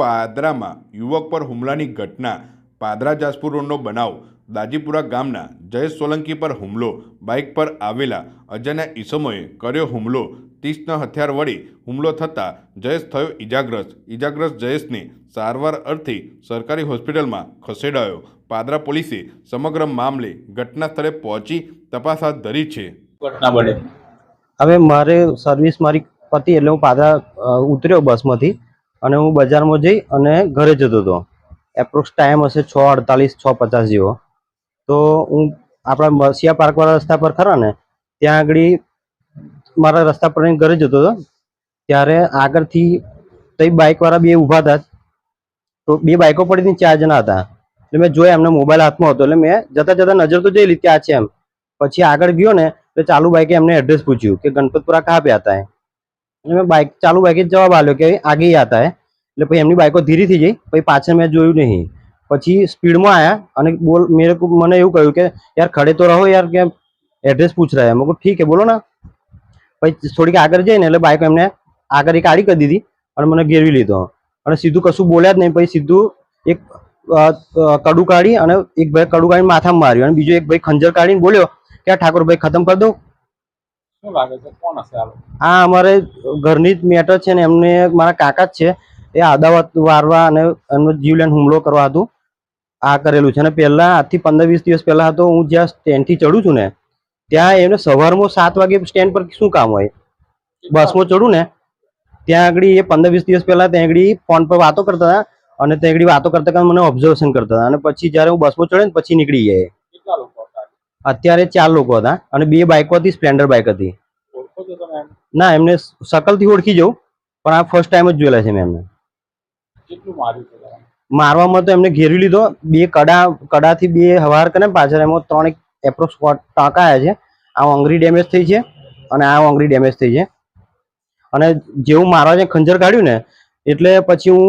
પાદરામાં યુવક પર હુમલાની ઘટના. પાદરા જાસપુર રોડનો બનાવ. દાજીપુરા ગામના જયેશ સોલંકી પર હુમલો. બાઇક પર આવેલા અજાણ્યા ઈસમોએ કર્યો હુમલો. તીક્ષ્ણ હથિયાર વડે હુમલો થતાં જયેશ થયો ઈજાગ્રસ્ત. ઈજાગ્રસ્ત જયેશને સારવાર અર્થે સરકારી હોસ્પિટલમાં ખસેડાયો. પાદરા પોલીસે સમગ્ર મામલે ઘટના સ્થળે પહોંચી તપાસ હાથ ધરી છે. ઘટના બને. હવે મારે સર્વિસ મારી પતી એટલે હું પાદરા ઉતર્યો બસમાંથી. અને હું બજારમાં જઈ અને ઘરે જતો હતો. એપ્રોક્સ ટાઈમ હશે છ અડતાલીસ, છ પચાસ જેવો. તો હું આપણા મસિયા પાર્કવાળા રસ્તા પર ખરા ને, ત્યાં આગળ મારા રસ્તા પર ઘરે જતો હતો. ત્યારે આગળથી તઈ બાઇકવાળા બે ઊભા હતા. તો બે બાઇકો પડીને ચાર જણા હતા. એટલે મેં જોયા એમને મોબાઈલ હાથમાં હતો. એટલે મેં જતા જતા નજર તો જઈ લીધી આ છે એમ. પછી આગળ ગયો ને એટલે ચાલુ બાઇકે એમને એડ્રેસ પૂછ્યું કે ગણપતપુરા કાપ્યા હતા એમ મેં બાઇક ચાલુ બાઇક જ જવાબ આવ્યો કે આગે હતા એટલે પછી એમની બાઇકો ધીરી થઈ ગઈ. પછી પાછળ મેં જોયું નહીં. પછી સ્પીડમાં આવ્યા અને બોલ મેરે મને એવું કહ્યું કે, યાર, ખડે તો રહો યાર, કે એડ્રેસ પૂછ રહ્યા મેં ઠીક હે, બોલો ને. પછી થોડીક આગળ જઈને એટલે બાઇક એમને આગળ એક આડી કરી દીધી અને મને ઘેરવી લીધો. અને સીધું કશું બોલ્યા જ નહીં. પછી સીધું એક કડું કાઢી અને એક ભાઈ કડું કાઢીને માથામાં માર્યું અને બીજો એક ભાઈ ખંજર કાઢીને બોલ્યો કે, આ ઠાકોરભાઈ, ખતમ કરી દઉં આ અમારે ઘરની જ મેટર છે ને, એમને મારા કાકા જ છે. એ અદાવત વારવા અને એમનો જીવલેણ હુમલો કરવા હતું. આ કરેલું છે અને પહેલાં આજથી પંદર વીસ દિવસ પહેલાં તો હું જ્યાં સ્ટેન્ડથી ચડું છું ને, ત્યાં એમને સવારમાં સાત વાગે સ્ટેન્ડ પર શું કામ હોય? બસમાં ચડું ને, ત્યાં આગળ એ પંદર વીસ દિવસ પહેલાં ત્યાં આગળ ફોન પર વાતો કરતા હતા અને ત્યાં આગળ વાતો કરતા મને ઓબ્ઝર્વેશન કરતા હતા અને પછી જ્યારે હું બસમાં ચડે ને, પછી નીકળી હતા અત્યારે ચાર લોકો હતા અને બે બાઇકો હતી સ્પ્લેન્ડર બાઇક હતી? ના એમને શકલથી ઓળખી જવું પણ આ ફર્સ્ટ ટાઈમ જ જોયેલા છે મેં એમને? મારવામાં તો એમને ઘેરી લીધો બે કડા કડાથી બે હવાર કરે પાછળ એમાં ત્રણ એક એપ્રોક્સ ટાંકા આવ્યા છે આ ઓંગળી ડેમેજ થઈ છે અને આ ઓંગળી ડેમેજ થઈ છે અને જેવું મારવા ખંજર કાઢ્યું ને એટલે પછી હું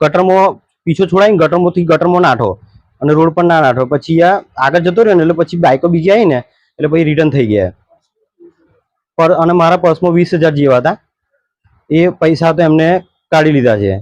ગટરમાં પીછો છોડાઈને ગટરમાંથી ગટરમાં નાઠો અને રોડ પર ના નાઠો પછી આ આગળ જતો રહ્યો ને, એટલે પછી બાઈકો બીજી આવી ને, એટલે પછી રિટર્ન થઈ ગયા. પર અને મારા પર્સમાં વીસ હજાર જેવા હતા. એ પૈસા તો એમને કાઢી લીધા છે.